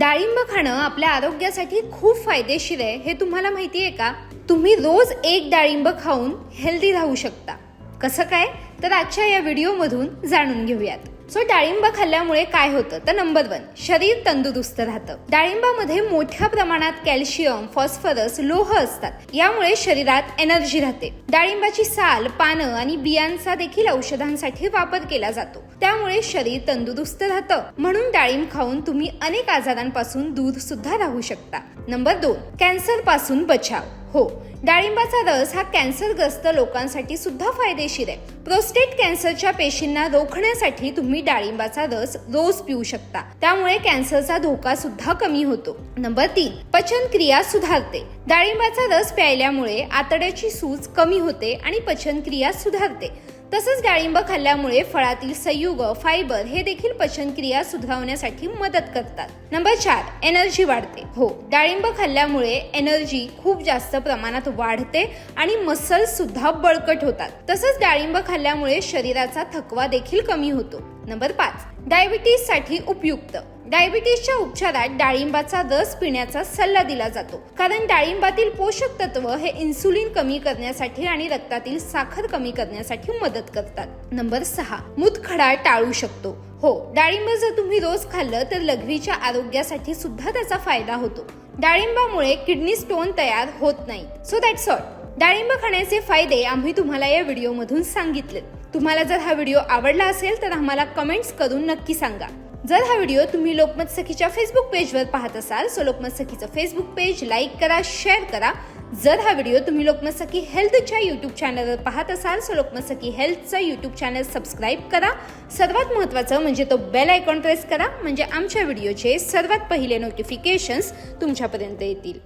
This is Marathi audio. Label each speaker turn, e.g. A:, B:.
A: डाळिंब खाणं आपल्या आरोग्यासाठी खूप फायदेशीर आहे. हे तुम्हाला माहिती आहे का? तुम्ही रोज एक डाळिंब खाऊन हेल्दी राहू शकता. कसं काय? तर आजच्या या व्हिडिओमधून जाणून घेऊयात. सो डाळिंब खाल्ल्यामुळे काय होतं? तर नंबर वन शरीर तंदुरुस्त राहतं. डाळिंबामध्ये मोठ्या प्रमाणात कॅल्शियम फॉस्फरस लोह असतात. यामुळे शरीरात एनर्जी राहते. डाळिंबाची साल पानं आणि बियांचा देखील औषधांसाठी वापर केला जातो. त्यामुळे शरीर तंदुरुस्त राहतं. म्हणून डाळिंब खाऊन तुम्ही अनेक आजारांपासून दूर सुद्धा राहू शकता. नंबर दोन कॅन्सरपासून बचाव. हो डाळिंबाचा रस हा कॅन्सरग्रस्त लोकांसाठी सुद्धा फायदेशीर आहे. प्रोस्टेट कॅन्सरच्या पेशींना रोखण्यासाठी तुम्ही डाळिंबाचा रस रोज पिऊ शकता. त्यामुळे कॅन्सरचा धोका सुद्धा कमी होतो. नंबर तीन पचन क्रिया सुधारते. डाळिंबाचा रस प्यायल्यामुळे आतड्याची सूज कमी होते आणि पचन क्रिया सुधारते. तसंच डाळिंब खाल्ल्यामुळे फळातील संयुग फायबर हे देखील पचनक्रिया सुधारवण्यासाठी मदत करतात. नंबर चार एनर्जी वाढते. हो डाळिंब खाल्ल्यामुळे एनर्जी खूप जास्त प्रमाणात वाढते आणि मसल सुद्धा बळकट होतात. तसंच डाळिंब खाल्ल्यामुळे शरीराचा थकवा देखील कमी होतो. नंबर पाच डायबिटीजसाठी उपयुक्त. डायबिटीसच्या उपचारात डाळिंबाचा रस पिण्याचा सल्ला दिला जातो. कारण डाळिंबातील पोषक तत्व हे इन्सुलिन कमी करण्यासाठी आणि रक्तातील साखर कमी करण्यासाठी मदत करतात. नंबर सहा मूतखडा टाळू शकतो. हो डाळिंब जर तुम्ही रोज खाल्लं तर लघवीच्या आरोग्यासाठी सुद्धा त्याचा फायदा होतो. डाळिंबामुळे किडनी स्टोन तयार होत नाही. सो दॅट्स ऑल डाळिंब खाण्याचे फायदे आम्ही तुम्हाला या व्हिडिओमधून सांगितले तुम्हाला जर हा व्हिडिओ आवडला असेल तर आम्हाला कमेंट्स करून नक्की सांगा. जर हा व्हिडिओ तुम्ही लोकमत सखीच्या फेसबुक पेजवर पाहत असाल सो लोकमत सखीचं फेसबुक पेज लाईक करा शेअर करा. जर हा व्हिडिओ तुम्ही लोकमत सखी हेल्थच्या यूट्यूब चॅनलवर पाहत असाल सो लोकमत सखी हेल्थचं यूट्यूब चॅनल सबस्क्राईब करा. सर्वात महत्त्वाचं म्हणजे तो बेल आयकॉन प्रेस करा म्हणजे आमच्या व्हिडिओचे सर्वात पहिले नोटिफिकेशन्स तुमच्यापर्यंत येतील.